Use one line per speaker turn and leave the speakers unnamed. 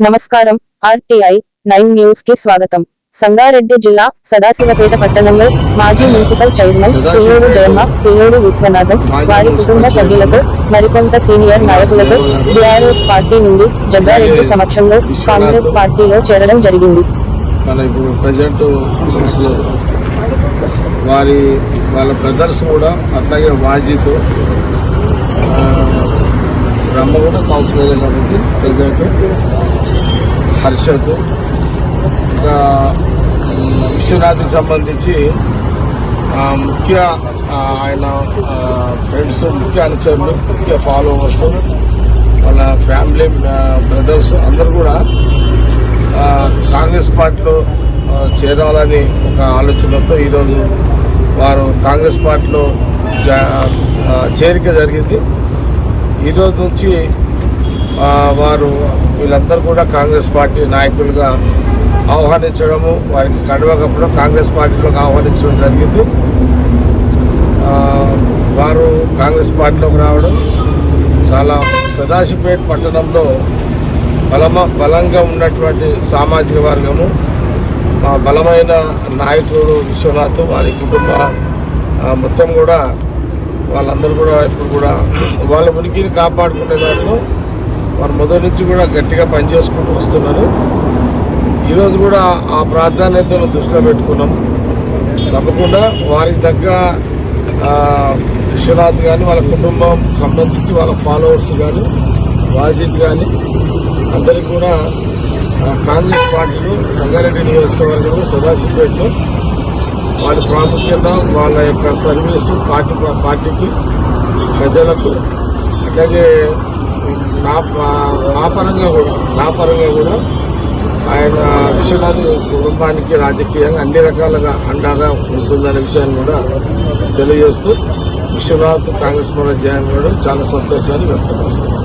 నమస్కారం. RTI nine న్యూస్కి స్వాగతం. సంగారెడ్డి జిల్లా సదాశివపేట పట్టణంలో మాజీ మున్సిపల్ చైర్మన్ పిల్లూరు జయమ్మ పిల్లూరు విశ్వనాథం వారి కుటుంబ సభ్యులతో మరికొంత సీనియర్ నాయకులతో బీఆర్ఎస్ పార్టీ నుండి జగ్గారెడ్డి సమక్షంలో కాంగ్రెస్ పార్టీలో చేరడం జరిగింది.
మన ఇప్పుడు ప్రజెంట్లో వారి వాళ్ళ బ్రదర్స్ కూడా అట్లాగే వాజీతో రమ్మ కూడా కౌన్సిలర్ కాబట్టి ప్రజెంట్ హర్షత్ ఇంకా విశ్వనాథ్కి సంబంధించి ముఖ్య ఆయన ఫ్రెండ్స్ ముఖ్య అనుచరులు ముఖ్య ఫాలోవర్స్ వాళ్ళ ఫ్యామిలీ బ్రదర్స్ అందరు కూడా కాంగ్రెస్ పార్టీలో చేరాలని ఒక ఆలోచనతో ఈరోజు వారు కాంగ్రెస్ పార్టీలో చేరిక జరిగింది. ఈరోజు నుంచి వారు వీళ్ళందరూ కూడా కాంగ్రెస్ పార్టీ నాయకులుగా ఆహ్వానించడము వారికి కడవకప్పుడు కాంగ్రెస్ పార్టీలోకి ఆహ్వానించడం జరిగింది. వారు కాంగ్రెస్ పార్టీలోకి రావడం చాలా సదాశివపేట పట్టణంలో బలమ బలంగా ఉన్నటువంటి సామాజిక వర్గము మా బలమైన నాయకుడు విశ్వనాథ్ వారి కుటుంబ మొత్తం కూడా వాళ్ళందరూ కూడా ఇప్పుడు కూడా వాళ్ళ ఉనికిని కాపాడుకునే దాంట్లో వారు మొదటి నుంచి కూడా గట్టిగా పనిచేసుకుంటూ వస్తున్నారు. ఈరోజు కూడా ఆ ప్రాధాన్యతను దృష్టిలో పెట్టుకున్నాం. తప్పకుండా వారికి తగ్గ విశ్వనాథ్ కానీ వాళ్ళ కుటుంబం సంబంధించి వాళ్ళ ఫాలోవర్స్ కానీ వాజిద్ కానీ అందరికీ కూడా కాంగ్రెస్ పార్టీలు సంగారెడ్డి నియోజకవర్గంలో సదాశివపేటలో వాళ్ళ ప్రాముఖ్యత వాళ్ళ యొక్క సర్వీసు పార్టీ పార్టీకి ప్రజలకు అలాగే వ్యాపారంగా కూడా వ్యాపారంగా కూడా ఆయన విశ్వనాథ్ కుటుంబానికి రాజకీయంగా అన్ని రకాలుగా అండగా ఉంటుందనే విషయాన్ని కూడా తెలియజేస్తూ విశ్వనాథ్ కాంగ్రెస్ పార్టీ జాయిన్ అవ్వడం చాలా సంతోషాన్ని వ్యక్తపరుస్తున్నాను